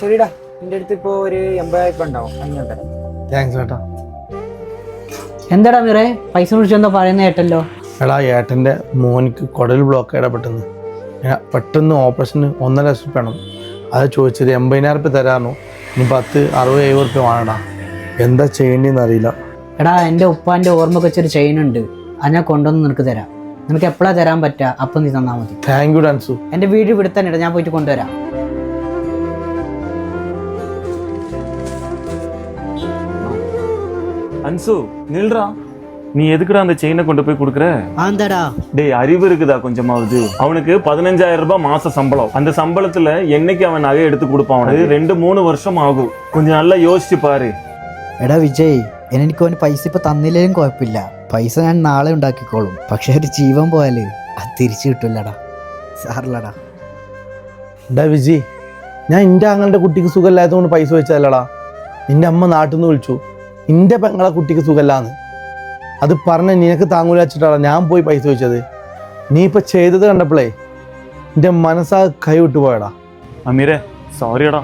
ശരിടാ നിന്റെ അടുത്ത് ഇപ്പോ ഒരു എൺപതായിരം ഉണ്ടാവും. തരാം. താങ്ക്സ് എന്താടാ മിറേ? പൈസ കുറിച്ചെന്തോ പറയുന്ന കേട്ടല്ലോ എടാ ഏട്ടന്റെ മോനിക്ക് കുടൽ ബ്ലോക്ക് ഇടപെട്ടെന്ന് പെട്ടെന്ന്. ഞാൻ പെട്ടെന്ന് ഓപ്പറേഷന് ഒന്നര ലക്ഷം രൂപ വേണം. അത് ചോദിച്ചത് എൺപതിനായിരം റുപ്യ തരാനോ ഇനി പത്ത് അറുപത് എഴുപത് റുപ്യ വേണടാ. എന്താ ചെയ്യേണ്ടതെന്ന് അറിയില്ല. എടാ എന്റെ ഉപ്പാന്റെ ഓർമ്മക്ക് വെച്ചൊരു ചെയിൻ ഉണ്ട്. അത് ഞാൻ കൊണ്ടുവന്ന് നിനക്ക് തരാം. നിനക്ക് എപ്പോഴാണ് തരാൻ പറ്റുക? അപ്പം നീ തന്നാൽ മതി. താങ്ക് യു ഡാൻസു എന്റെ വീട് ഇവിടെ തന്നെ ഇടാം ഞാൻ പോയിട്ട് കൊണ്ടുവരാം. அன்சு நில்றா நீ எதுக்குடா அந்த செயினை கொண்டு போய் கொடுக்குற എന്താടാ டேய் அறிவு இருக்குதா கொஞ்சமாவது அவனுக்கு பதினஞ்சாயிரம் ரூபாய் மாச சம்பளம் அந்த சம்பளத்துல என்னைக்கு அவன் நகை எடுத்து கொடுப்பான் அவனுக்கு ரெண்டு மூணு வருஷம் ஆகும் கொஞ்சம் நல்லா யோசிச்சு பாரு എടാ വിജയ് എനിക്ക് അവന് പൈസ ഇപ്പൊ തന്നില്ലേലും കുഴപ്പമില്ല പൈസ ഞാൻ നാളെ ഉണ്ടാക്കിക്കോളും പക്ഷെ ഒരു ജീവൻ പോയാല് അത് തിരിച്ചു കിട്ടില്ലടാ സാറില്ലടാ എടാ വിജി ഞാൻ എൻ്റെ ആങ്ങളുടെ കുട്ടിക്ക് സുഖമില്ലാത്തതുകൊണ്ട് പൈസ വെച്ചതല്ലടാ നിന്റെ അമ്മ നാട്ടിൽ നിന്ന് വിളിച്ചു എന്റെ പെങ്ങളെ കുട്ടിക്ക് സുഖമല്ലാന്ന് അത് പറഞ്ഞ് നിനക്ക് താങ്ങൂല വെച്ചിട്ടാണ് ഞാൻ പോയി പൈസ ചോദിച്ചത്. നീ ഇപ്പം ചെയ്തത് കണ്ടപ്പോഴേ എന്റെ മനസ്സാ കൈവിട്ടു പോയടാ. അമീരെ സോറിയടാ